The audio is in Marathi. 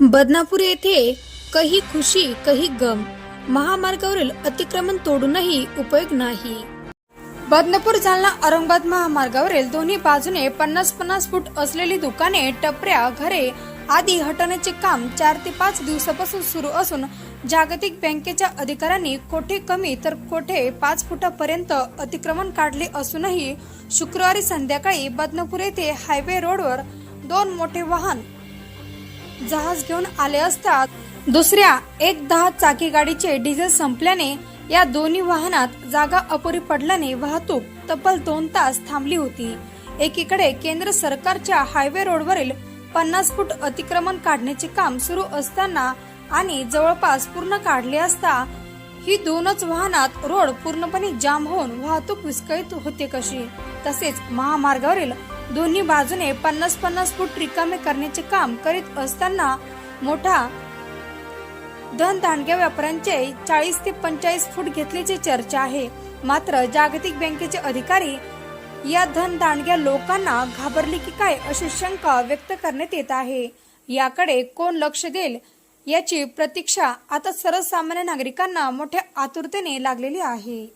बदनापूर येथे कही खुशी कही गम. महामार्गावरील अतिक्रमण तोडूनही उपयोग नाही. बदनापूर जालना औरंगाबाद महामार्गावरील दोन्ही बाजूने पन्नास पन्नास फूट असलेली दुकाने टपऱ्या घरे आदी हटवण्याचे काम चार ते पाच दिवसापासून सुरू असून जागतिक बँकेच्या अधिकाऱ्यांनी कोठे कमी तर कोठे पाच फुटापर्यंत अतिक्रमण काढले असूनही शुक्रवारी संध्याकाळी बदनापूर येथे हायवे रोडवर दोन मोठे वाहन जहाज घेऊन आले असता दुसऱ्या एक दहा चाकी गाडीचे डिझेल संपल्याने या दोन्ही वाहनात जागा अपुरी पडल्याने वाहतूक तब्बल दोन तास थांबली होती. एकीकडे केंद्र सरकारच्या हायवे रोडवरील पन्नास फूट अतिक्रमण काढण्याचे काम सुरू असताना आणि जवळपास पूर्ण काढले असता ही दोनच वाहनात रोड पूर्णपणे जाम होऊन वाहतूक विस्कळीत होते कशी. तसेच महामार्गावरील दोन्ही बाजूने पन्नास पन्नास फूट रिकामे करण्याचे काम करीत असताना मोठा धनदांडग्या व्यापाऱ्यांचे चाळीस ते पंचाळीस फूट घेतल्याची चर्चा आहे. मात्र जागतिक बँकेचे अधिकारी या धनदांडग्या लोकांना घाबरले की काय अशी शंका व्यक्त करण्यात येत आहे. याकडे कोण लक्ष देईल याची प्रतीक्षा आता सर्वसामान्य नागरिकांना मोठ्या आतुरतेने लागलेली आहे.